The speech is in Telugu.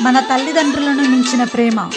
మన తల్లిదండ్రులను మించిన ప్రేమ.